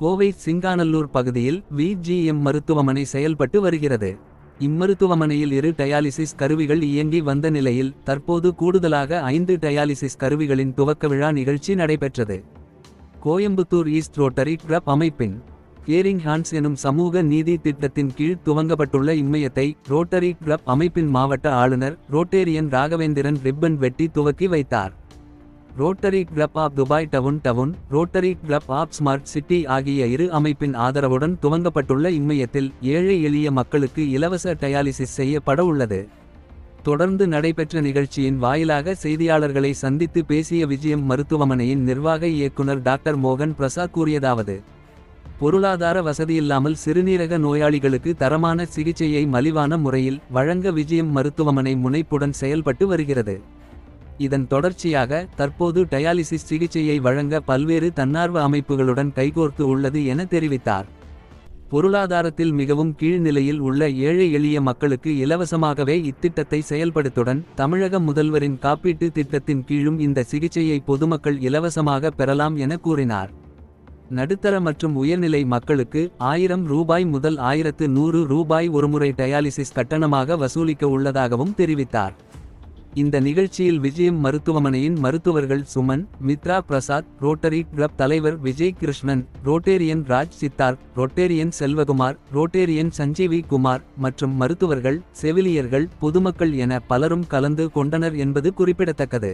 கோவை சிங்கானல்லூர் பகுதியில் விஜிஎம் மருத்துவமனை செயல்பட்டு வருகிறது. இம்மருத்துவமனையில் இரு டயாலிசிஸ் கருவிகள் இயங்கி வந்த நிலையில். தற்போது கூடுதலாக ஐந்து டயாலிசிஸ் கருவிகளின் துவக்க விழா நிகழ்ச்சி நடைபெற்றது. கோயம்புத்தூர் ஈஸ்ட் ரோட்டரி கிளப் அமைப்பின் கேரிங் ஹான்ஸ் எனும் சமூக நீதி திட்டத்தின் கீழ் துவங்கப்பட்டுள்ள இம்மையத்தை. ரோட்டரி கிளப் அமைப்பின் மாவட்ட ஆளுநர் ரோட்டேரியன் ராகவேந்திரன் ரிப்பன் வெட்டி துவக்கி வைத்தார். Rotary club of Dubai downtown rotary club of smart city ஆகிய இரு அமைப்பின் ஆதரவுடன் துவங்கப்பட்டுள்ள இம்மையத்தில் ஏழை எளிய மக்களுக்கு இலவச டயாலிசிஸ் செய்யப்பட உள்ளது. தொடர்ந்து நடைபெற்ற நிகழ்ச்சியின் வாயிலாக செய்தியாளர்களை சந்தித்து பேசிய விஜயம் மருத்துவமனையின் நிர்வாக இயக்குனர் டாக்டர் மோகன் பிரசாத் கூறியதாவது. பொருளாதார வசதியில்லாமல் சிறுநீரக நோயாளிகளுக்கு தரமான சிகிச்சையை மலிவான முறையில் வழங்க விஜயம் மருத்துவமனை முனைப்புடன் செயல்பட்டு வருகிறது. இதன் தொடர்ச்சியாக தற்போது டயாலிசிஸ் சிகிச்சையை வழங்க பல்வேறு தன்னார்வ அமைப்புகளுடன் கைகோர்த்து உள்ளது என தெரிவித்தார். பொருளாதாரத்தில் மிகவும் கீழ்நிலையில் உள்ள ஏழை எளிய மக்களுக்கு இலவசமாகவே இத்திட்டத்தை செயல்படுத்துடன். தமிழக முதல்வரின் காப்பீட்டு திட்டத்தின் கீழும் இந்த சிகிச்சையை பொதுமக்கள் இலவசமாக பெறலாம் என கூறினார். நடுத்தர மற்றும் உயர்நிலை மக்களுக்கு ஆயிரம் ரூபாய் முதல் ஆயிரத்து நூறு ரூபாய் ஒருமுறை டயாலிசிஸ் கட்டணமாக வசூலிக்க உள்ளதாகவும் தெரிவித்தார். இந்த நிகழ்ச்சியில் விஜயம் மருத்துவமனையின் மருத்துவர்கள் சுமன் மித்ரா பிரசாத் ரோட்டரி கிளப் தலைவர் Vijay Krishnan rotarian Raj Sithar rotarian Selvakumar rotarian Sanjeevi Kumar மற்றும் மருத்துவர்கள் செவிலியர்கள் பொதுமக்கள் என பலரும் கலந்து கொண்டனர் என்பது குறிப்பிடத்தக்கது.